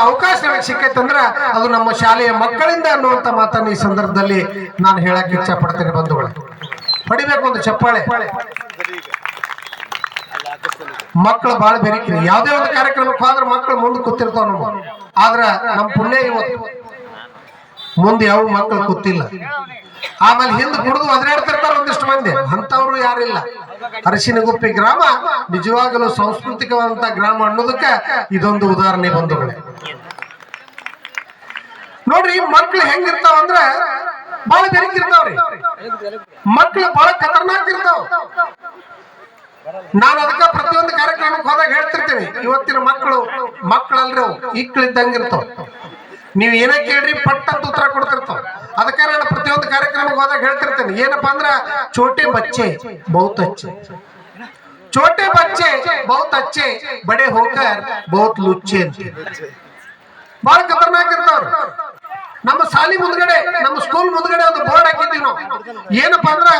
ಅವಕಾಶ ನನಗೆ ಸಿಕ್ಕೈತಂದ್ರ ಅದು ನಮ್ಮ ಶಾಲೆಯ ಮಕ್ಕಳಿಂದ ಅನ್ನುವಂತ ಮಾತನ್ನ ಈ ಸಂದರ್ಭದಲ್ಲಿ ನಾನು ಹೇಳಕ್ ಇಚ್ಛೆ ಪಡ್ತೇನೆ ಬಂಧುಗಳು. ಪಡಿಬೇಕು ಒಂದು ಚಪ್ಪಾಳೆ. ಮಕ್ಕಳು ಬಹಳ ಬೆರಿಕ್ರಿ ಯಾವುದೇ ಒಂದು ಕಾರ್ಯಕ್ರಮಕ್ಕೆ ಹೋದ್ರೆ ಮಕ್ಕಳು ಮುಂದೆ ಕೂತಿರ್ತಾವ ನಮ್ಮ. ಆದ್ರ ನಮ್ಮ ಪುಣ್ಯ ಇವತ್ತು. ಮುಂದೆ ಯಾವ ಮಕ್ಕಳು ಕೂತಿಲ್ಲ. ಆಮೇಲೆ ಹಿಂದೆ ಕುಡಿದು ಅದ್ರಾಡ್ತಿರ್ತಾರ ಒಂದಿಷ್ಟು ಮಂದಿ. ಅಂತವ್ರು ಯಾರಿಲ್ಲ. ಅರಸಿನಗುಪ್ಪಿ ಗ್ರಾಮ ನಿಜವಾಗಲೂ ಸಾಂಸ್ಕೃತಿಕವಾದಂತ ಗ್ರಾಮ ಅನ್ನೋದಕ್ಕೆ ಇದೊಂದು ಉದಾಹರಣೆ ಬಂಧುಗಳೇ. ನೋಡ್ರಿ, ಮಕ್ಳು ಹೆಂಗಿರ್ತಾವ ಅಂದ್ರ ಬಹಳ ಬೆರಕಿರ್ತಾವ್ರಿ ಮಕ್ಳು ಬಹಳ ಖತರ್ನಾಕ್ ಇರ್ತಾವ. ನಾನು ಅದಕ್ಕ ಪ್ರತಿಯೊಂದು ಕಾರ್ಯಕ್ರಮಕ್ಕೆ ಹೋದಾಗ ಹೇಳ್ತಿರ್ತೀನಿ, ಇವತ್ತಿನ ಮಕ್ಕಳು ಮಕ್ಕಳಲ್ರಿ ಅವು ಇಕ್ಕಳಿದ್ದಂಗಿರ್ತಾವ ನೀವು ಏನೇ ಕೇಳ್ರಿ ಪಟ್ಟ ಉತ್ತರ ಕೊಡ್ತಿರ್ತಾವ. ಅದಕ್ಕೆ ಪ್ರತಿಯೊಂದು ಕಾರ್ಯಕ್ರಮಕ್ಕೆ ಹೋದಾಗ ಹೇಳ್ತಿರ್ತೇನೆ. ಏನಪ್ಪಾ ಅಂದ್ರ ಚೋಟೆ ಬಚ್ಚೆ ಬಹುತ್ ಅಚ್ಚೆ. ಚೋಟೆ ಬಚ್ಚೆ ಬಹುತ್ ಅಚ್ಚೆ, ಬಡೆ ಹೋಕರ್ ಬಹುತ್ ಲುಚ್ಚೆ ಅಂತ. ಬಹಳ ಖತರ್ನಾಕ್ ಇರ್ತಾವ್ರು. ನಮ್ಮ ಶಾಲಿ ಮುಂದ್ಗಡೆ, ನಮ್ಮ ಸ್ಕೂಲ್ ಮುಂದ್ಗಡೆ ಒಂದು ಬೋರ್ಡ್ ಹಾಕಿದ್ದೀವಿ ನಾವು. ಏನಪ್ಪಾ ಅಂದ್ರ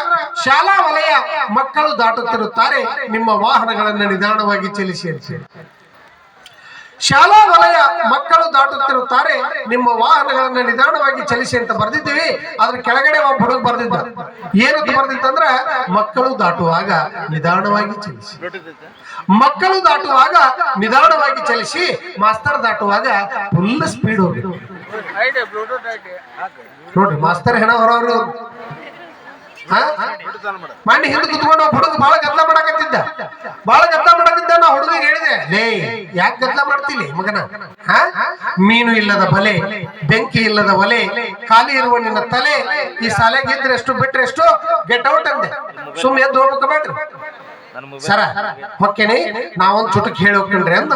ಶಾಲಾ ವಲಯ ಮಕ್ಕಳು ದಾಟುತ್ತಿರುತ್ತಾರೆ, ನಿಮ್ಮ ವಾಹನಗಳನ್ನ ನಿಧಾನವಾಗಿ ಚಲಿಸಿ ಅಂತ. ಶಾಲಾ ವಲಯ ಮಕ್ಕಳು ದಾಟುತ್ತಿರುತ್ತಾರೆ. ನಿಮ್ಮ ವಾಹನಗಳನ್ನ ನಿಧಾನವಾಗಿ ಚಲಿಸಿ ಅಂತ ಬರ್ದಿದ್ದೀವಿ. ಅದ್ರ ಕೆಳಗಡೆ ಒಬ್ಬ ಹುಡುಗ ಬರ್ದಿದ್ದ. ಏನಂತ ಬರ್ದಿತ್ತಂದ್ರ, ಮಕ್ಕಳು ದಾಟುವಾಗ ನಿಧಾನವಾಗಿ ಚಲಿಸಿ. ಮಕ್ಕಳು ದಾಟುವಾಗ ನಿಧಾನವಾಗಿ ಚಲಿಸಿ, ಮಾಸ್ತರ್ ದಾಟುವಾಗ ಫುಲ್ ಸ್ಪೀಡ್ ಹೋಗಿ ನೋಡ್ರಿ, ಮಾಸ್ತರ್ ಹೆಣ ಹೊರವ್ರು ಮಣ್ಣಿ ಹಿಂದೆ ಕುತ್ಕೊಂಡು ಹುಡುಗ ಬಹಳ ಗದ್ದಲ ಮಾಡಕತ್ತಿದ್ದ. ಬಹಳ ಗದ್ದಲ ಹೇಳಿದೆ. ಲೇ, ಯಾಕೆ ಗದ್ದಲ ಮಾಡ್ತೀನಿ ಮಗನ? ಮೀನು ಇಲ್ಲದ ಬಲೆ, ಬೆಂಕಿ ಇಲ್ಲದ ಒಲೆ, ಖಾಲಿ ಇರುವ ನಿನ್ನ ತಲೆ, ಈ ಸಾಲೆಗೆ ಇದ್ರೆ ಎಷ್ಟು ಬಿಟ್ರೆ ಎಷ್ಟು? ಗೆಟ್ ಔಟ್ ಅಂದೆ. ಸುಮ್ಮನೆ ಎದ್ದು ಹೋಗ್ಬೇಕು ಬೇಡ್ರಿ ಸರ ಮಕ್ಕೇನೆ ನಾವೊಂದು ಚುಟುಕ್ ಹೇಳಿ ಹೋಗ್ಕೊಂಡ್ರಿ ಅಂದ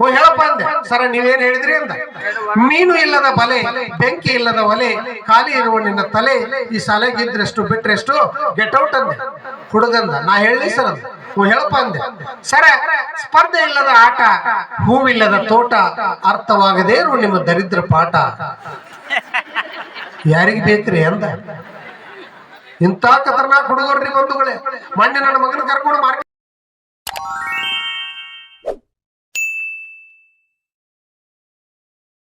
ಓ, ಹೇಳಪ್ಪ ಅಂದೆ. ಸರ, ನೀವೇನ್ ಹೇಳಿದ್ರಿ ಅಂದ. ಮೀನು ಇಲ್ಲದ ಬಲೆ, ಬೆಂಕಿ ಇಲ್ಲದ ಒಲೆ, ಖಾಲಿ ಇರುವ ನಿನ್ನ ತಲೆ, ಈ ಸಾಲೆಗಿದ್ರೆಷ್ಟು ಬಿಟ್ರೆಷ್ಟು ಗೆಟ್ ಔಟ್ ಅಂದೆ. ಹುಡುಗಂದ, ನಾ ಹೇಳಿ ಸರ್ ಅಂದ. ಹೇಳಪ್ಪ ಅಂದೆ. ಸರ, ಸ್ಪರ್ಧೆ ಇಲ್ಲದ ಆಟ, ಹೂವಿಲ್ಲದ ತೋಟ ಅರ್ಥವಾಗದೇ ನಿಮ್ಮ ದರಿದ್ರ ಪಾಠ. ಯಾರಿಗೆ ಬೇಕ್ರಿ ಅಂದ? ಇಂತ ಖತರ್ನಾಕ್ ಹುಡುಗರ್ರಿ ಬಂಧುಗಳೇ. ಮೊನ್ನೆ ನನ್ನ ಮಗನ ಕರ್ಕೊಂಡು ಮಾರ್ಕೆಟ್